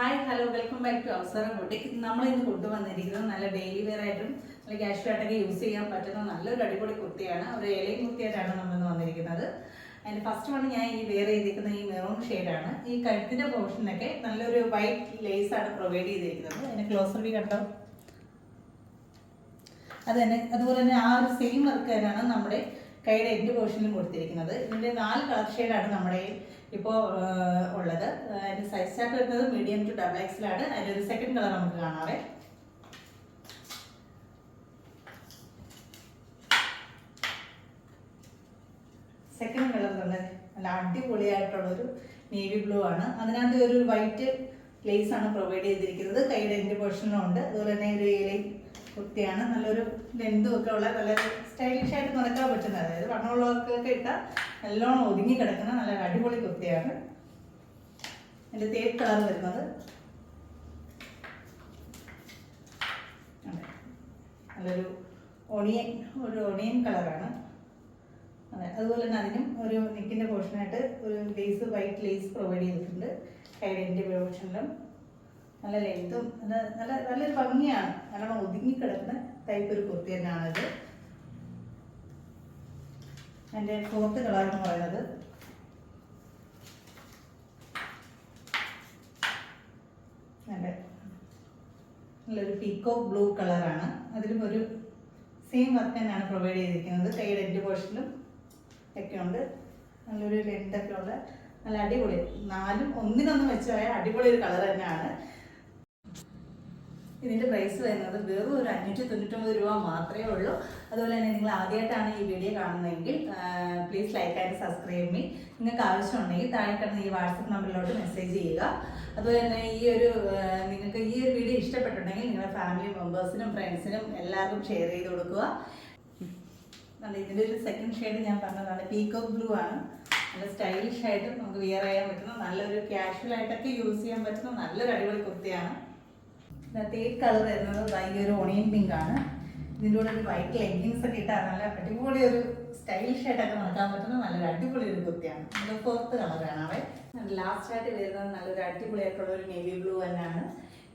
Hi hello welcome back to അവസരം boutique നമ്മൾ ഇന്ന് കൊണ്ടുവന്നിരിക്കുന്നത് നല്ല ഡെയിലി വെയർ ആയിട്ടും നല്ല ക്യാഷ്വൽ ആയിട്ടൊക്കെ യൂസ് ചെയ്യാൻ പറ്റുന്ന നല്ലൊരു അടിപൊളി കുർത്തിയാണ്. ഒരു ഇലയും കുർത്തിയായിട്ടാണ് നമ്മൾ ഇന്ന് വന്നിരിക്കുന്നത്. അതിന് ഫസ്റ്റ് വൺ ഞാൻ ഈ വെയർ ചെയ്തിരിക്കുന്ന ഈ മെറൂൺ ഷെയ്ഡാണ് ഈ കഴുത്തിന്റെ പോർഷനൊക്കെ നല്ലൊരു വൈറ്റ് ലേസ് ആണ് പ്രൊവൈഡ് ചെയ്തിരിക്കുന്നത്. അതിന് ക്ലോസർ വി കണ്ടോ? അത് തന്നെ അതുപോലെ തന്നെ ആ ഒരു സെയിം വർക്ക് തന്നെയാണ് നമ്മുടെ കൈയുടെ എൻഡ് പോർഷനിലും കൊടുത്തിരിക്കുന്നത്. ഇതിന്റെ നാല് കളർ ഷെയ്ഡാണ് നമ്മുടെ ഇപ്പോൾ ഉള്ളത്. അതിന്റെ സൈസ് ചാർട്ട് വരുന്നത് മീഡിയം ടു ഡബിൾ എക്സിലാണ് അതിന്റെ ഒരു സെക്കൻഡ് കളർ നമുക്ക് കാണാവേ. സെക്കൻഡ് കളർ തന്നെ നല്ല അടിപൊളിയായിട്ടുള്ളൊരു നേവി ബ്ലൂ ആണ്. അതിനകത്ത് ഒരു വൈറ്റ് ലേസ് ആണ് പ്രൊവൈഡ് ചെയ്തിരിക്കുന്നത്. കൈയുടെ എന്റെ പോർഷനിലും ഉണ്ട്. അതുപോലെ തന്നെ ഒരു ഇലയും കുർത്തിയാണ് നല്ലൊരു ലെന്തും ഒക്കെ ഉള്ള നല്ല സ്റ്റൈലിഷ് ആയിട്ട് നടക്കാൻ പറ്റുന്ന അതായത് വണ്ണമുള്ളവർക്കൊക്കെ ഇട്ട നല്ലോണം ഒതുങ്ങി കിടക്കുന്ന നല്ല അടിപൊളി കുർത്തിയാണ് എന്റെ തേക്ക് കളർ വരുന്നത്. നല്ലൊരു ഒണിയൻ ഒരു ഒണിയൻ കളറാണ് അതെ. അതുപോലെ തന്നെ അതിനും ഒരു നെക്കിന്റെ പോർഷനായിട്ട് ഒരു ലേസ് വൈറ്റ് ലേസ് പ്രൊവൈഡ് ചെയ്തിട്ടുണ്ട്. കൈഡിന്റെ പോർഷനിലും നല്ല ലെങ്ത്തും നല്ല നല്ല നല്ലൊരു ഭംഗിയാണ്. നല്ലോണം ഒതുങ്ങിക്കിടക്കുന്ന ടൈപ്പ് ഒരു കുർത്തി തന്നെയാണിത്. എന്റെ ഫോർത്ത് കളർ എന്ന് പറയുന്നത്. നല്ല നല്ലൊരു പീക്കോക്ക് ബ്ലൂ കളറാണ് അതിലും ഒരു സെയിം വർക്ക് തന്നെയാണ് പ്രൊവൈഡ് ചെയ്തിരിക്കുന്നത്. കൈയുടെ എൻഡ് പോർഷനിലും ഒക്കെ ഉണ്ട്. നല്ലൊരു ലെങ്ത് ഒക്കെ നല്ല അടിപൊളി. നാലും ഒന്നിനൊന്നും വെച്ച് പോയാൽ അടിപൊളി ഒരു കളർ തന്നെയാണ്. ഇതിന്റെ പ്രൈസ് വരുന്നത് വെറും ഒരു അഞ്ഞൂറ്റി തൊണ്ണൂറ്റൊമ്പത് രൂപ മാത്രമേ ഉള്ളൂ. അതുപോലെ തന്നെ നിങ്ങൾ ആദ്യമായിട്ടാണ് ഈ വീഡിയോ കാണുന്നതെങ്കിൽ please like and subscribe me നിങ്ങൾക്ക് ആവശ്യമുണ്ടെങ്കിൽ താഴെ കിടന്ന് ഈ വാട്സപ്പ് നമ്പറിലോട്ട് മെസ്സേജ് ചെയ്യുക. അതുപോലെ തന്നെ ഈ ഒരു നിങ്ങൾക്ക് ഈ ഒരു വീഡിയോ ഇഷ്ടപ്പെട്ടുണ്ടെങ്കിൽ നിങ്ങളുടെ ഫാമിലി മെമ്പേഴ്സിനും ഫ്രണ്ട്സിനും എല്ലാവർക്കും ഷെയർ ചെയ്ത് കൊടുക്കുക. നല്ല ഇതിന്റെ ഒരു സെക്കൻഡ് ഷെയ്ഡ് ഞാൻ പറഞ്ഞതാണ് പീക്കോ ബ്ലൂ ആണ്. നല്ല സ്റ്റൈലിഷ് ആയിട്ട് നമുക്ക് വിയർ ചെയ്യാൻ പറ്റുന്ന നല്ലൊരു കാഷ്വൽ ആയിട്ടൊക്കെ യൂസ് ചെയ്യാൻ പറ്റുന്ന നല്ലൊരു അടിപൊളി കുർത്തിയാണ്. ഇതിനകത്ത് കളർ വരുന്നത്? ഈ ഒരു ഓണിയൻ പിങ്ക് ആണ്. ഇതിന്റെ കൂടെ ഒരു വൈറ്റ് ലെഗിങ്സ് ഒക്കെ ഇട്ടാൽ നല്ല അടിപൊളി ഒരു സ്റ്റൈലിഷ് ആയിട്ടൊക്കെ നടക്കാൻ പറ്റുന്ന നല്ലൊരു അടിപൊളി ഒരു കുർത്തിയാണ്. നല്ല ഫോർത്ത് കളറാണ് അവൻ ലാസ്റ്റ് ആയിട്ട് വരുന്നത് നല്ലൊരു അടിപൊളിയായിട്ടുള്ള ഒരു നേവി ബ്ലൂ തന്നെയാണ്.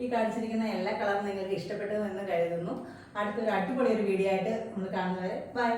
ഈ കാണിച്ചിരിക്കുന്ന എല്ലാ കളറും നിങ്ങൾക്ക് ഇഷ്ടപ്പെട്ടു എന്ന് കരുതുന്നു. അടുത്തൊരു അടിപൊളി ഒരു വീഡിയോ ആയിട്ട് നമ്മൾ കാണുന്നവരെ ബൈ